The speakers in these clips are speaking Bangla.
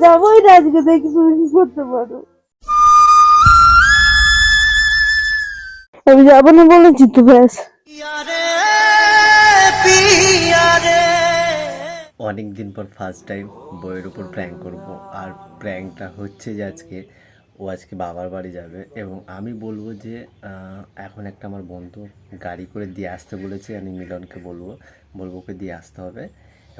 যাবোই না আজকে দেখি তুমি কি করতে পারো। আমি যাব না বলেছি তো ব্যাস। অনেক দিন পর ফার্স্ট টাইম বইয়ের উপর প্র্যাঙ্ক করব। আর প্র্যাঙ্কটা হচ্ছে যে আজকে ও আজকে বাবার বাড়ি যাবে এবং আমি বলব যে এখন একটা আমার বন্ধু গাড়ি করে দিয়ে আসতে বলেছে, আমি মিলনকে বলব বলব ওকে দিয়ে আসতে হবে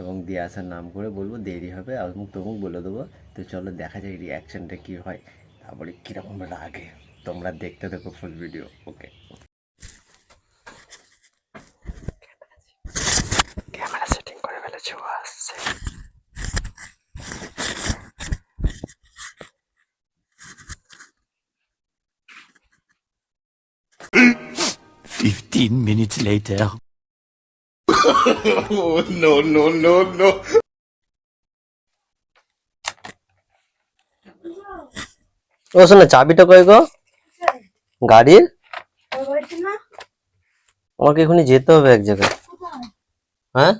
এবং দিয়ে আসার নাম করে বলব দেরি হবে, অমুক তমুক বলে দেবো। তো চলো দেখা যায় রিয়াকশানটা কী হয়, তারপরে কীরকম লাগে তোমরা দেখতে দেখো full video okay 15 minutes later. oh, no, no, no, no. ও শোনো চাবিটা কই গো? গাড়ির? আমাকে এখনই যেতে হবে এক জায়গায়। হ্যাঁ?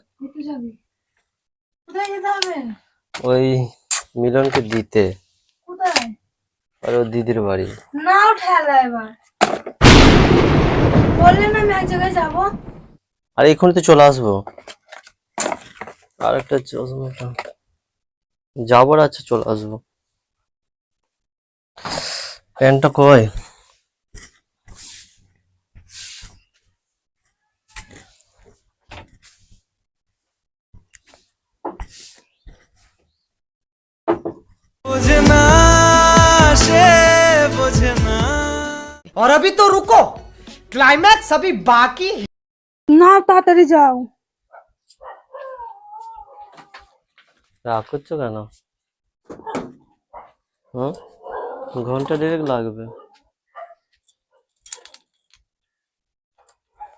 ওই মিলনকে দিতে। আর ওর দিদির বাড়ি। নাও ঠেলা এবার। বললে না আমি এক জায়গায় যাবো আর এখনই তো চলে আসবো আর একটা চশমাটা যাবার আছে চলে আসবো প্যান্টটা কই और अभी तो रुको ক্লাইম্যাক্স সবই বাকি না তাড়াতাড়ি যাও রাগ করছো কেন হুম ঘন্টা দেড়েক লাগবে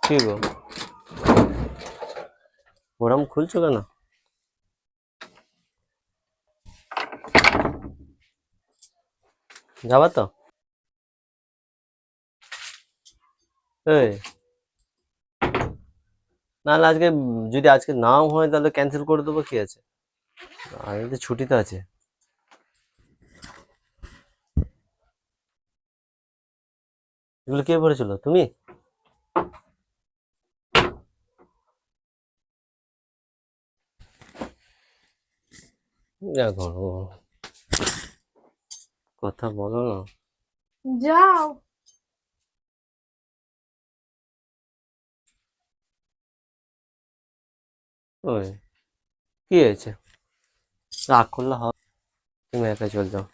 কি গো ওরম খুলছো কেন যাবা তো না আজকে, যদি আজকে নাও হয়, তাহলে ক্যান্সেল করে দেবো, কি আছে? আমি তো ছুটিতে আছে। এগুলো কে পড়েছিল তুমি? দেখো কথা বলো না। যাও। ওই, কি হয়েছে? রাগ করলে হবে। তুমি একা চল যাও।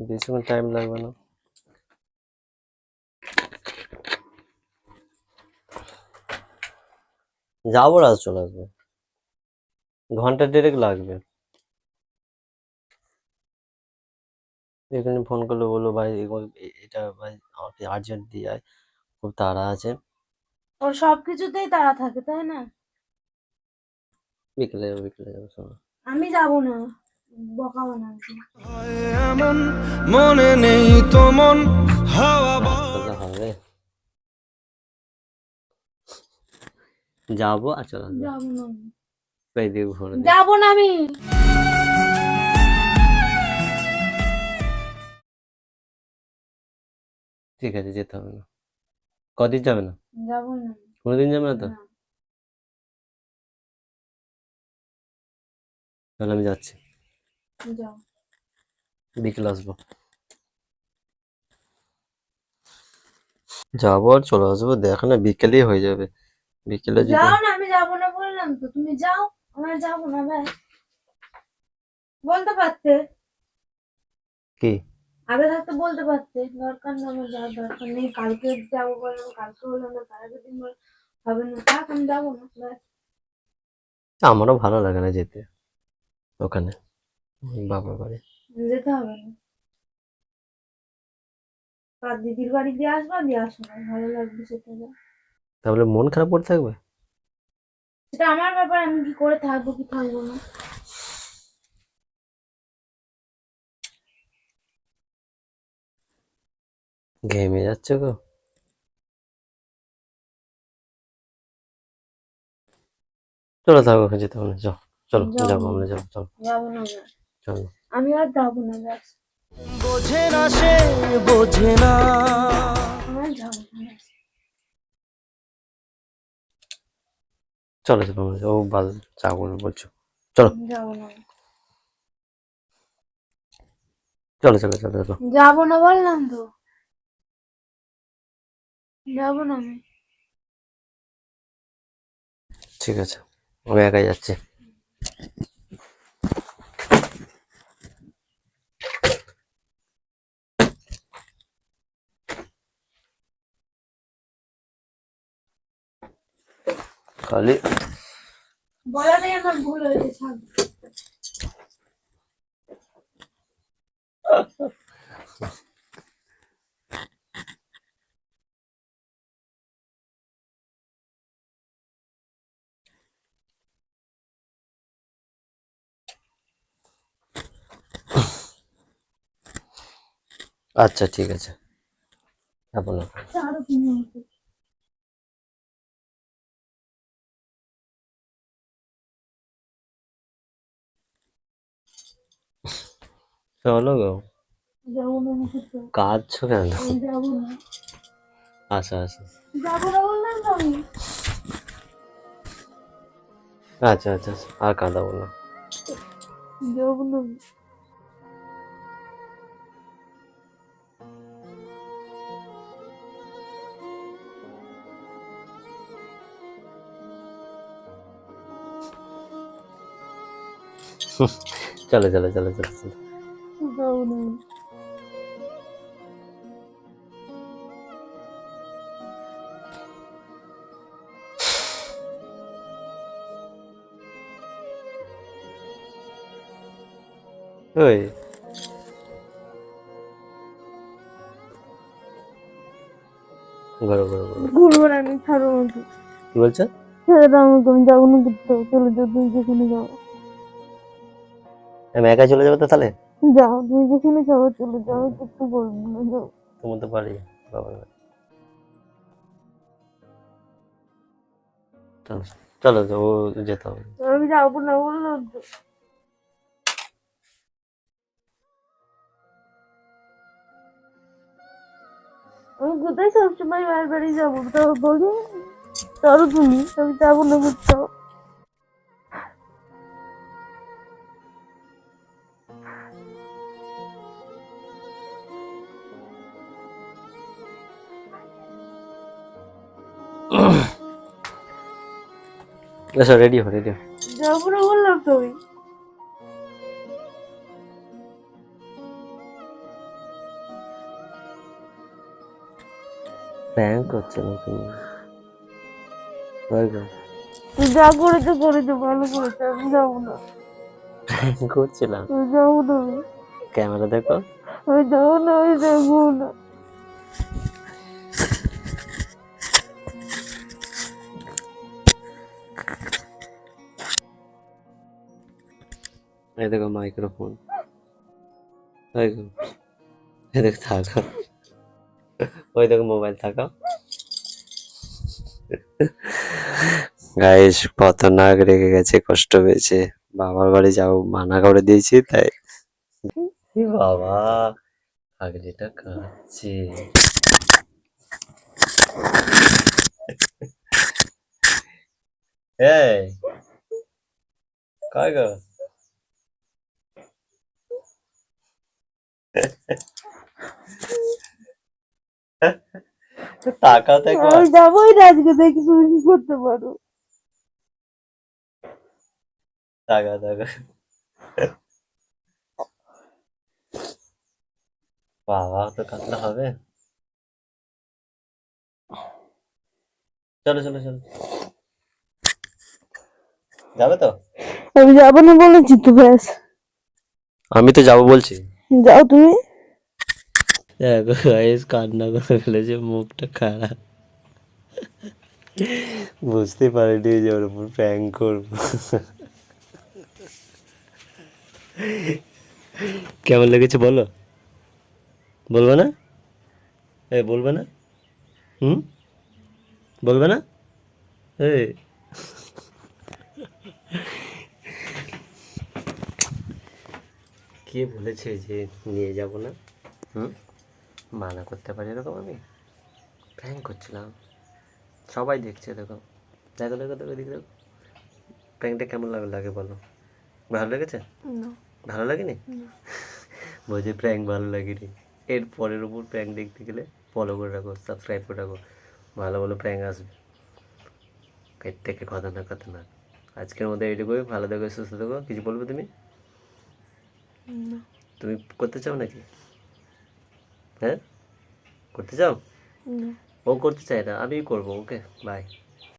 বেশিক্ষণ টাইম লাগবে না। যাব রাজ চলে আসবে। ঘণ্টা দেড়েক লাগবে। এখানে ফোন করলে বলল ভাই এটা ভাই আমাকে আর্জেন্ট দিয়ে আয়। খুব তাড়া আছে। ওর সব কিছুতেই তাড়া থাকে তাই না? বিকেলে যাব বিকেলে যাব শোনো। আমি যাব না আমাকে। এমন মনে নেই তো মন হাওয়া হবে। যাব আর চলে। যাব না। যাব না আমি। ঠিক আছে যেতে হবে না। কদিন যাবে না? যাব না। কোনোদিন যাবে না তো? তাহলে আমি যাচ্ছি। যাও। বিকেলে আসব। যাব আর চলে আসব দেখো না বিকেলেই হয়ে যাবে। বিকেলে যদি যাও না আমি যাব না বললাম তো তুমি যাও আমার যাব না ভাই বলতে পারতে? কি? আগে থাকতে বলতে পারতে দরকার না আমার যাওয়ার দরকার নেই। কালকে যাব বললাম কালকে হলো না তার আগের দিন হবে না। থাক আমি যাব না ব্যাস। আমারও ভালো লাগে না যেতে। ওখানে বাবার বাড়ি। যেতে হবে না। আর দিদির বাড়ি দিয়ে আসবা? দিয়ে আসো না ভালো লাগবে সেটা। তাহলে মন খারাপ করে থাকবে? সেটা আমার ব্যাপার আমি কি করে থাকব কি থাকব না? ঘেমে যাচ্ছে গো। চলো থাকো যেতে হবে চলো চলো যাব। যাব আমরা যাব চলো। যাব চলো। আমি আর যাব না বোঝে না সে বোঝে না। যাব চলো চলো ও বাল যাব না বলছো। চলো। চলো চলো চলো চলো। যাব না বললাম তো। যাব না আমি। ঠিক আছে আমি একাই যাচ্ছে। খালি বলাটাই আমার ভুল হয়েছে ছাড়। আচ্ছা ঠিক আছে। তুমি আমাকে। চলো গো। কাঁদছো কেন? আচ্ছা আচ্ছা। বললাম আচ্ছা আচ্ছা আচ্ছা। আর কাঁদাবো না। চলো চলো চলো চলো চলো। ওই। ঘুরো ঘুরো ঘুরো। ঘুরবো না আমি ছাড়ো কি বলছো? আমি যাব না চলে যাও তুমি যেখানে যাও। আমি একা চলে যাব তো তাহলে? যাও তুমি যেখানে যাও চলে যাও কিছু বলব না যাও। তোমার তো পারি বাবার। চলো চলো তো, ও যেতে হবে। আমি যাব না বললাম তো আমি কোথায় সবসময় বার বাড়ি যাব? তো বলি। চলো তুমি আমি যাব না কোথাও। এসো রেডি হো রেডি যাব না বললাম তো আমি প্র্যাঙ্ক করছে না তুমি তুই যা করেছ করেছ ভালো করেছ আমি যাব না। করছিলাম। আমি যাব না। ক্যামেরা দেখো। আমি যাব না আমি যাব না। এই দেখো মাইক্রোফোন থাকো। ওই দেখো মোবাইল থাকো গাইস খতরনাক রেগে গেছে, কষ্ট পেয়েছে। বাবার বাড়ি যাও মানা করে দিয়েছি, তাই। বাবা, পাগলিটা কাঁদছে। এই কয় গো তাকাও দেখো। আমি যাবোই না আজকে দেখি তুমি কি করতে পারো। তাকাও তাকাও বাবা তো কাঁদলে হবে। চলো চলো চলো। যাবে তো? আমি যাব না বলেছি তো ব্যাস। আমি তো যাব বলছি। যাও তুমি দেখো গাইস কান্না করে ফেলেছে মুখটা খারাপ বুঝতে পারিনি যে ওর উপর প্র্যাঙ্ক করব কেমন লেগেছে বলো বলব না এ বলবে না হুম বলবে না এ কে বলেছে যে নিয়ে যাব না। হুম? মানা করতে পারি এরকম আমি। প্র্যাঙ্ক করছিলাম। সবাই দেখছে দেখো দেখো দেখো দেখো দেখো। দেখো প্র্যাঙ্কটা কেমন লাগে লাগে বলো। ভালো লেগেছে? ভালো লাগেনি? বলছি প্র্যাঙ্ক ভালো লাগেনি। এর পরের উপর প্র্যাঙ্ক দেখতে গেলে ফলো করে রাখো সাবস্ক্রাইব করে রাখো। ভালো ভালো প্র্যাঙ্ক আসবে। এর থেকে কথা না কথা না। আজকের মধ্যে এইটুকুই। ভালো দেখো সুস্থ দেখো কিছু বলবে তুমি? তুমি করতে চাও নাকি? হ্যাঁ? করতে চাও? ও করতে চায় না আমি করব ওকে বাই